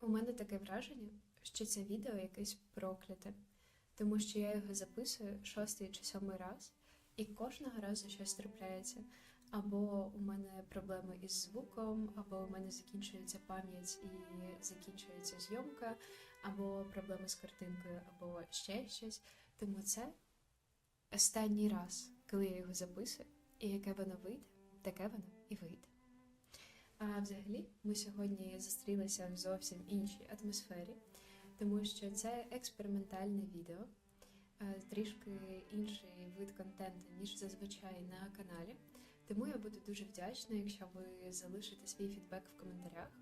У мене таке враження, що це відео якесь прокляте, тому що я його записую шостий чи сьомий раз, і кожного разу щось трапляється. Або у мене проблеми із звуком, або у мене закінчується пам'ять і закінчується зйомка, або проблеми з картинкою, або ще щось. Тому це останній раз, коли я його записую, і яке воно вийде, таке воно і вийде. А взагалі, ми сьогодні зустрілися в зовсім іншій атмосфері, тому що це експериментальне відео, е, трішки інший вид контенту, ніж зазвичай на каналі. Тому я буду дуже вдячна, якщо ви залишите свій фідбек в коментарях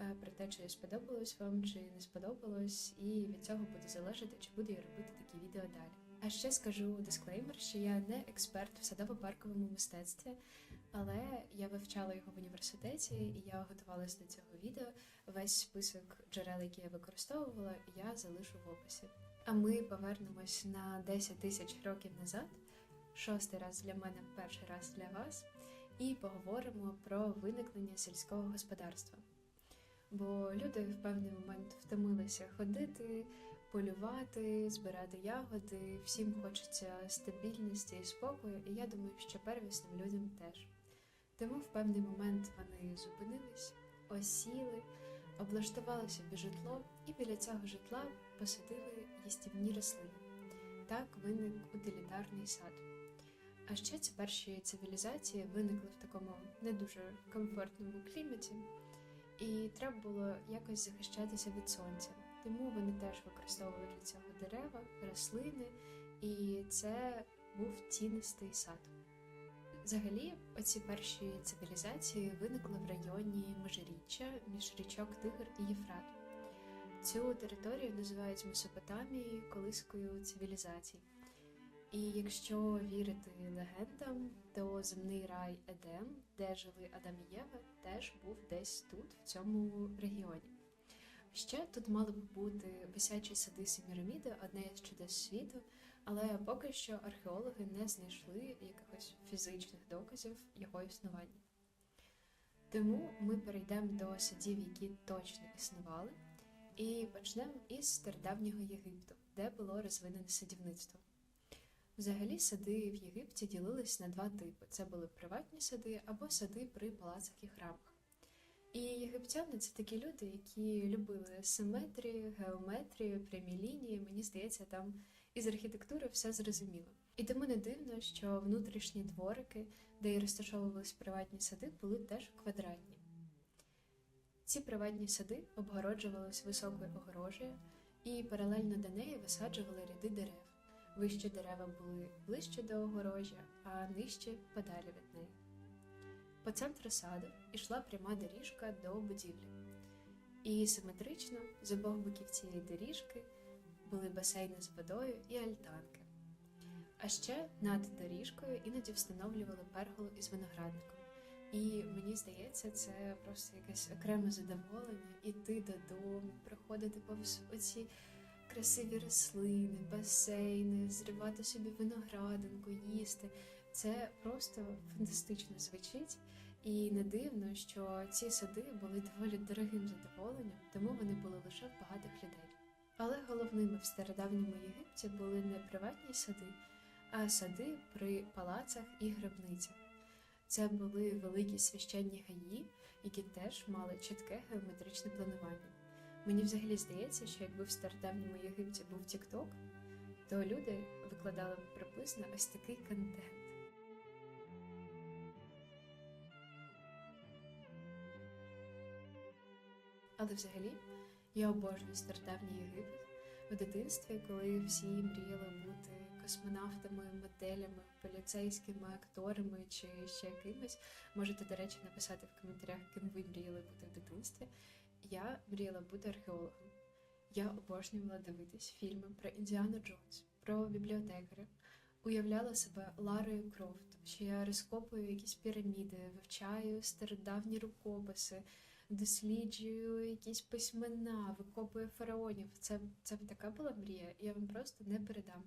е, про те, чи сподобалось вам, чи не сподобалось, і від цього буде залежати, чи буду я робити такі відео далі. А ще скажу дисклеймер, що я не експерт в садово-парковому мистецтві, але я вивчала його в університеті, і я готувалася до цього відео. Весь список джерел, які я використовувала, я залишу в описі. А ми повернемось на 10 тисяч років назад. Шостий раз для мене, перший раз для вас, і поговоримо про виникнення сільського господарства. Бо люди в певний момент втомилися ходити, полювати, збирати ягоди, всім хочеться стабільності і спокою, і я думаю, що первісним людям теж. Тому в певний момент вони зупинились, осіли, облаштували собі житло і біля цього житла посадили їстівні рослини. Так виник утилітарний сад. А ще ці перші цивілізації виникли в такому не дуже комфортному кліматі, і треба було якось захищатися від сонця. Тому вони теж використовували для цього дерева, рослини, і це був тінистий сад. Взагалі, оці перші цивілізації виникли в районі Межиріччя між річок Тигр і Єфрат. Цю територію називають Месопотамією, колискою цивілізацій. І якщо вірити легендам, то земний рай Едем, де жили Адам і Єва, теж був десь тут, в цьому регіоні. Ще тут мали б бути висячі сади Семіраміди, одне із чудес світу, але поки що археологи не знайшли якихось фізичних доказів його існування. Тому ми перейдемо до садів, які точно існували, і почнемо із стародавнього Єгипту, де було розвинене садівництво. Взагалі сади в Єгипті ділились на два типи: це були приватні сади або сади при палацах і храмах. І єгиптяни це такі люди, які любили симетрію, геометрію, прямі лінії. Мені здається, там із архітектури все зрозуміло. І тому не дивно, що внутрішні дворики, де і розташовувались приватні сади, були теж квадратні. Ці приватні сади обгороджувались високою огорожею, і паралельно до неї висаджували ряди дерев. Вищі дерева були ближче до огорожі, а нижче подалі від неї. По центру саду йшла пряма доріжка до будівлі. І симетрично з обох боків цієї доріжки були басейни з водою і альтанки. А ще над доріжкою іноді встановлювали перголу із виноградником. І мені здається, це просто якесь окреме задоволення іти додому, проходити повз оці красиві рослини, басейни, зривати собі виноградинку, їсти. Це просто фантастично звучить, і не дивно, що ці сади були доволі дорогим задоволенням, тому вони були лише в багатих людей. Але головними в стародавньому Єгипті були не приватні сади, а сади при палацах і гробницях. Це були великі священні гаї, які теж мали чітке геометричне планування. Мені взагалі здається, що якби в стародавньому Єгипті був TikTok, то люди викладали приблизно ось такий контент. Але взагалі я обожнюю стародавній Єгипет в дитинстві, коли всі мріяли бути космонавтами, моделями, поліцейськими акторами чи ще кимось. Можете, до речі, написати в коментарях, ким ви мріяли бути в дитинстві. Я мріяла бути археологом. Я обожнювала дивитись фільми про Індіану Джонс, про бібліотекаря. Уявляла себе Ларою Крофт, що я розкопую якісь піраміди, вивчаю стародавні рукописи, досліджую якісь письмена, викопую фараонів. Це, це така була мрія, я вам просто не передам.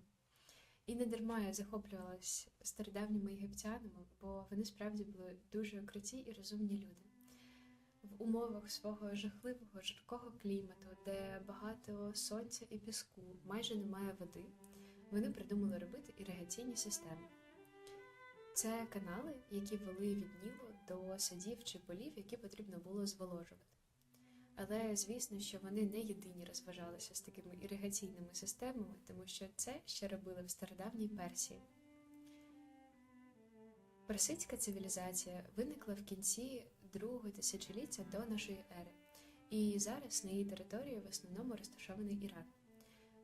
І не дарма я захоплювалась стародавніми єгиптянами, бо вони справді були дуже круті і розумні люди. В умовах свого жахливого жаркого клімату, де багато сонця і піску, майже немає води, вони придумали робити іригаційні системи. Це канали, які вели від Нілу до садів чи полів, які потрібно було зволожувати. Але звісно, що вони не єдині розважалися з такими іригаційними системами, тому що це ще робили в стародавній Персії. Персидська цивілізація виникла в кінці другого тисячоліття до нашої ери, і зараз на її території в основному розташований Іран.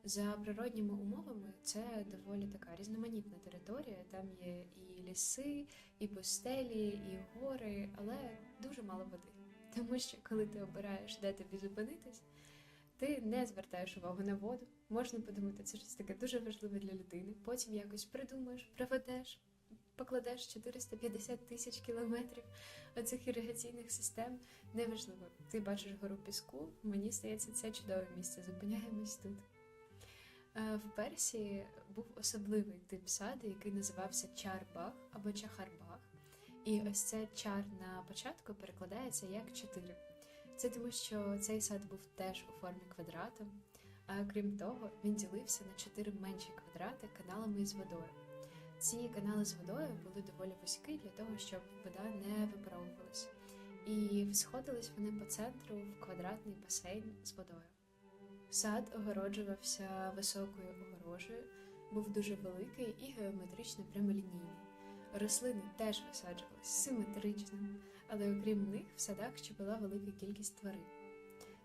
За природніми умовами це доволі така різноманітна територія. Там є і ліси, і пустелі, і гори, але дуже мало води. Тому що коли ти обираєш, де тобі зупинитись, ти не звертаєш увагу на воду. Можна подумати, це щось таке дуже важливе для людини. Потім якось придумаєш, проведеш, покладеш 450 тисяч кілометрів оцих іригаційних систем. Неважливо. Ти бачиш гору піску. Мені здається, це чудове місце. Зупиняємось тут. Е, В Персії був особливий тип саду, який називався чарбах або чахарбах. І ось це чар на початку перекладається як чотири. Це тому, що цей сад був теж у формі квадрата, а крім того, він ділився на чотири менші квадрати каналами із водою. Ці канали з водою були доволі вузькі для того, щоб вода не випаровувалась. І сходились вони по центру в квадратний басейн з водою. Сад огороджувався високою огорожею, був дуже великий і геометрично прямолінійний. Рослини теж висаджувалися симетрично, але окрім них в садах ще була велика кількість тварин.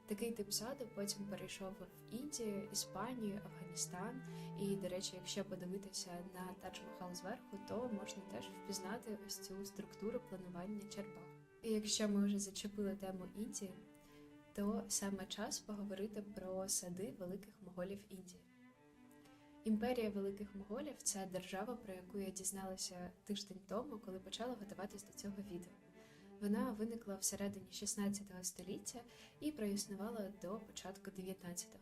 Такий тип саду потім перейшов в Індію, Іспанію, Афганістан. І, до речі, якщо подивитися на Тадж-Махал зверху, то можна теж впізнати ось цю структуру планування черпах. І якщо ми вже зачепили тему Індії, то саме час поговорити про сади великих моголів Індії. Імперія великих моголів це держава, про яку я дізналася тиждень тому, коли почала готуватись до цього відео. Вона виникла всередині 16 століття і проіснувала до початку 19-го.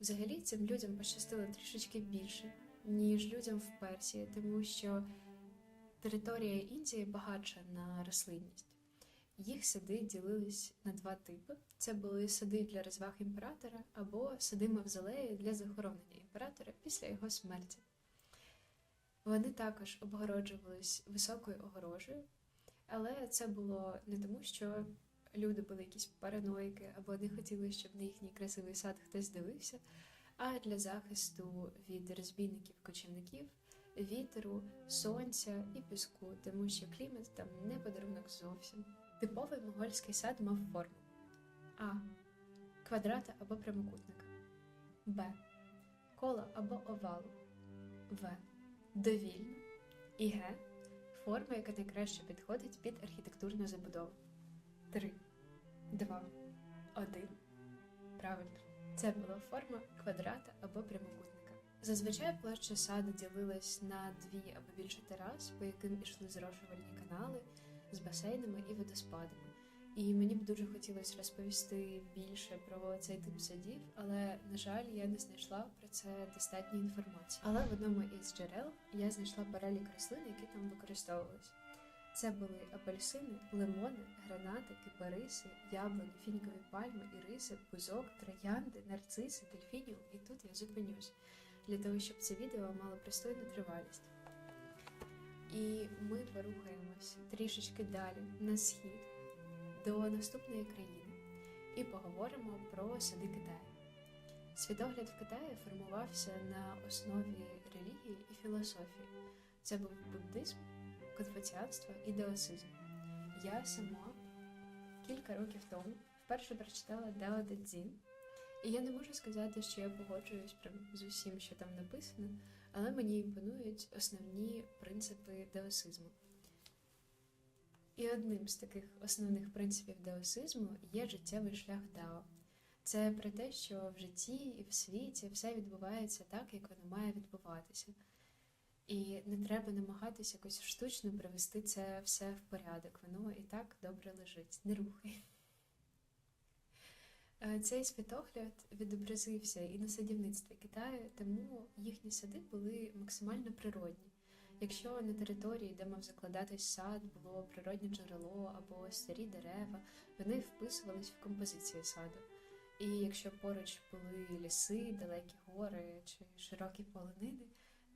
Взагалі цим людям пощастило трішечки більше, ніж людям в Персії, тому що територія Індії багатша на рослинність. Їх сади ділились на два типи: це були сади для розваг імператора або сади мавзолеї для захоронення імператора після його смерті. Вони також обгороджувались високою огорожею, але це було не тому, що люди були якісь параноїки або не хотіли, щоб на їхній красивий сад хтось дивився, а для захисту від розбійників-кочівників, вітеру, сонця і піску, тому що клімат там не подарунок зовсім. Типовий монгольський сад мав форму А. Квадрата або прямокутника, Б. Кола або овалу, В. Довільну і Г. Форма, яка найкраще підходить під архітектурну забудову. 3, 2, 1. Правильно. Це була форма квадрата або прямокутника. Зазвичай площа саду ділилась на дві або більше терас, по яким ішли зрошувальні канали з басейнами і водоспадами. І мені б дуже хотілося розповісти більше про цей тип садів, але на жаль, я не знайшла про це достатньо інформації. Але в одному із джерел я знайшла перелік рослин, які там використовувалися. Це були апельсини, лимони, гранати, кипариси, яблуні, фінікові пальми, іриси, бузок, троянди, нарциси, дельфініум. І тут я зупинюсь для того, щоб це відео мало пристойну тривалість. І ми порухаємось трішечки далі на схід до наступної країни і поговоримо про сади Китаю. Світогляд в Китаї формувався на основі релігії і філософії. Це був буддизм, конфуціанство і даосизм. Я сама кілька років тому вперше прочитала Дао Де і я не можу сказати, що я погоджуюсь прям з усім, що там написано, але мені імпонують основні принципи даосизму. І одним з таких основних принципів даосизму є життєвий шлях Дао. Це про те, що в житті і в світі все відбувається так, як воно має відбуватися. І не треба намагатися якось штучно привести це все в порядок. Воно і так добре лежить, не рухай. Е, Цей світогляд відобразився і на садівництві Китаю, тому їхні сади були максимально природні. Якщо на території, де мав закладатись сад, було природне джерело або старі дерева, вони вписувались в композицію саду. І якщо поруч були ліси, далекі гори чи широкі полонини,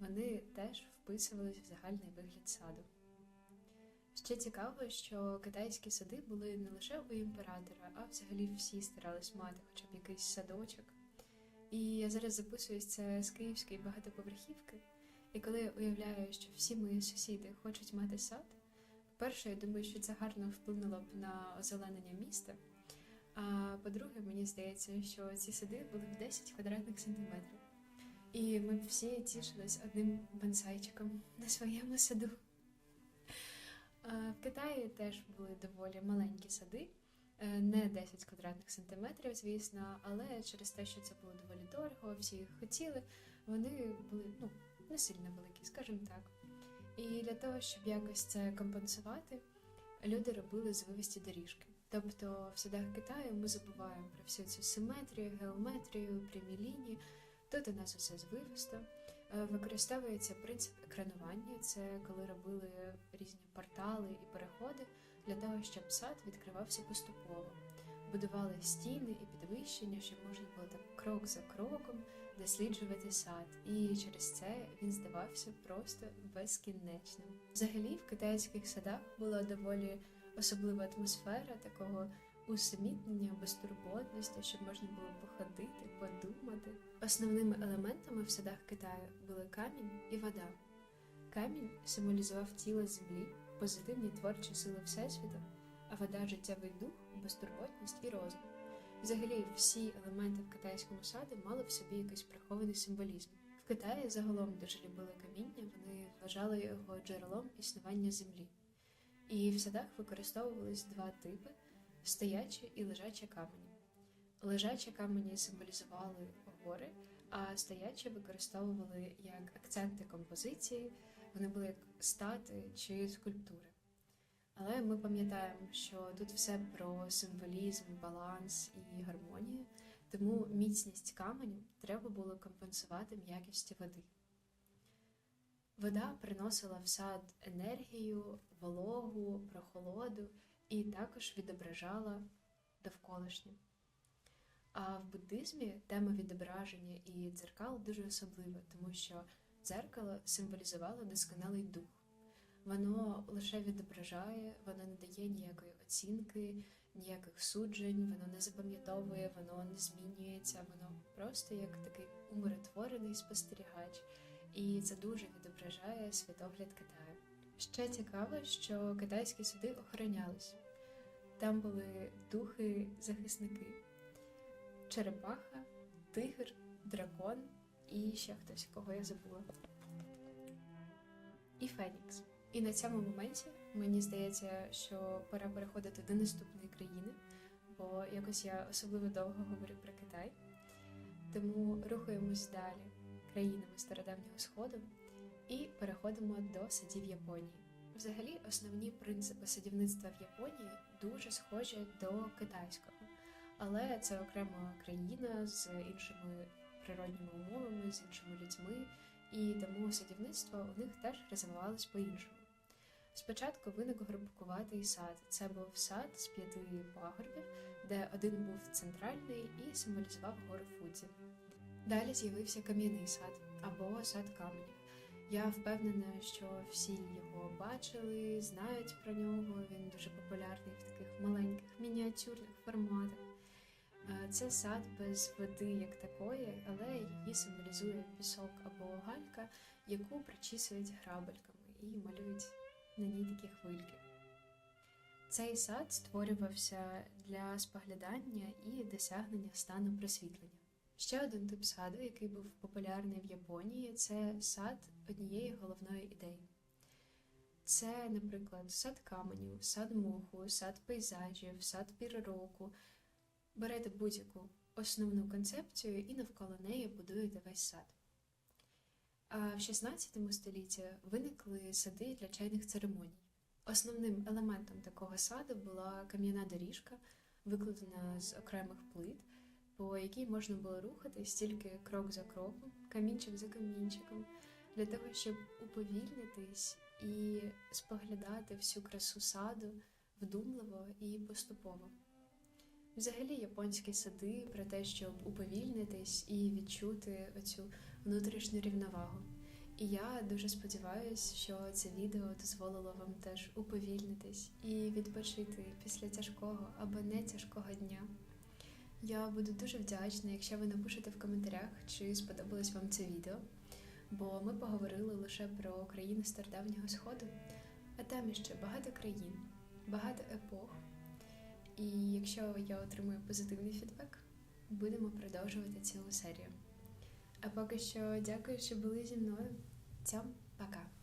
вони теж вписувались в загальний вигляд саду. Ще цікаво, що китайські сади були не лише у імператора, а взагалі всі старались мати хоча б якийсь садочок. І я зараз записуюсь це з київської багатоповерхівки. І коли уявляю, що всі мої сусіди хочуть мати сад, по-перше, я думаю, що це гарно вплинуло б на озеленення міста. А по-друге, мені здається, що ці сади були б 10 квадратних сантиметрів. І ми б всі тішились одним бонсайчиком на своєму саду. А в Китаї теж були доволі маленькі сади, е, не 10 квадратних сантиметрів, звісно, але через те, що це було доволі дорого, всі їх хотіли, вони були ну, не сильно великі, скажімо так. І для того, щоб якось це компенсувати, люди робили звивисті доріжки. Тобто в садах Китаю ми забуваємо про всю цю симетрію, геометрію, прямі лінії. Тут у нас усе звивисто. Е, Використовується принцип екранування, це коли робили різні портали і переходи для того, щоб сад відкривався поступово. Будували стіни і підвищення, щоб можна було так крок за кроком досліджувати сад, і через це він здавався просто безкінечним. Взагалі, в китайських садах була доволі особлива атмосфера такого усамітнення, безтурботності, щоб можна було походити, подумати. Основними елементами в садах Китаю були камінь і вода. Камінь символізував тіло землі, позитивні творчі сили Всесвіту, а вода життєвий дух, безтурботність і розум. Взагалі, всі елементи в китайському саду мали в собі якийсь прихований символізм. В Китаї загалом дуже любили каміння, вони вважали його джерелом існування землі. І в садах використовувались два типи стоячі і лежачі камені. Лежачі камені символізували гори, а стоячі використовували як акценти композиції, вони були як стати чи скульптури. Але ми пам'ятаємо, що тут все про символізм, баланс і гармонію, тому міцність каменю треба було компенсувати м'якістю води. Вода приносила в сад енергію, вологу, прохолоду і також відображала довколишнє. А в буддизмі тема відображення і дзеркал дуже особлива, тому що дзеркало символізувало досконалий дух. Воно лише відображає, воно не дає ніякої оцінки, ніяких суджень, воно не запам'ятовує, воно не змінюється, воно просто як такий умиротворений спостерігач, і це дуже відображає світогляд Китаю. Ще цікаво, що китайські суди охоронялись. Там були духи-захисники, черепаха, тигр, дракон і ще хтось, кого я забула. І Фенікс. І на цьому моменті мені здається, що пора переходити до наступної країни, бо якось я особливо довго говорю про Китай. Тому рухаємось далі країнами Стародавнього Сходу і переходимо до садів Японії. Взагалі, основні принципи садівництва в Японії дуже схожі до китайського, але це окрема країна з іншими природніми умовами, з іншими людьми, і тому садівництво у них теж розвивалось по-іншому. Спочатку виник горбкуватий сад. Це був сад з п'яти пагорбів, де один був центральний і символізував гору Фудзі. Далі з'явився кам'яний сад або сад каменів. Я впевнена, що всі його бачили, знають про нього. Він дуже популярний в таких маленьких мініатюрних форматах. Е, Це сад без води як такої, але її символізує пісок або галька, яку причісують грабельками і малюють на ній такі хвильки. Цей сад створювався для споглядання і досягнення стану просвітлення. Ще один тип саду, який був популярний в Японії, це сад однієї головної ідеї. Це, наприклад, сад каменю, сад моху, сад пейзажів, сад пірроку. Берете будь-яку основну концепцію і навколо неї будуєте весь сад. А в 16 столітті виникли сади для чайних церемоній. Основним елементом такого саду була кам'яна доріжка, викладена з окремих плит, по якій можна було рухатись тільки крок за кроком, камінчик за камінчиком. для того, щоб уповільнитись і споглядати всю красу саду вдумливо і поступово. Взагалі, японські сади про те, щоб уповільнитись і відчути оцю внутрішню рівновагу. І я дуже сподіваюся, що це відео дозволило вам теж уповільнитись і відпочити після тяжкого або не тяжкого дня. Я буду дуже вдячна, якщо ви напишете в коментарях, чи сподобалось вам це відео, бо ми поговорили лише про країни стародавнього сходу, а там іще багато країн, багато епох. І якщо я отримую позитивний фідбек, будемо продовжувати цілу серію. А поки що дякую, що були зі мною. Цьом, пока!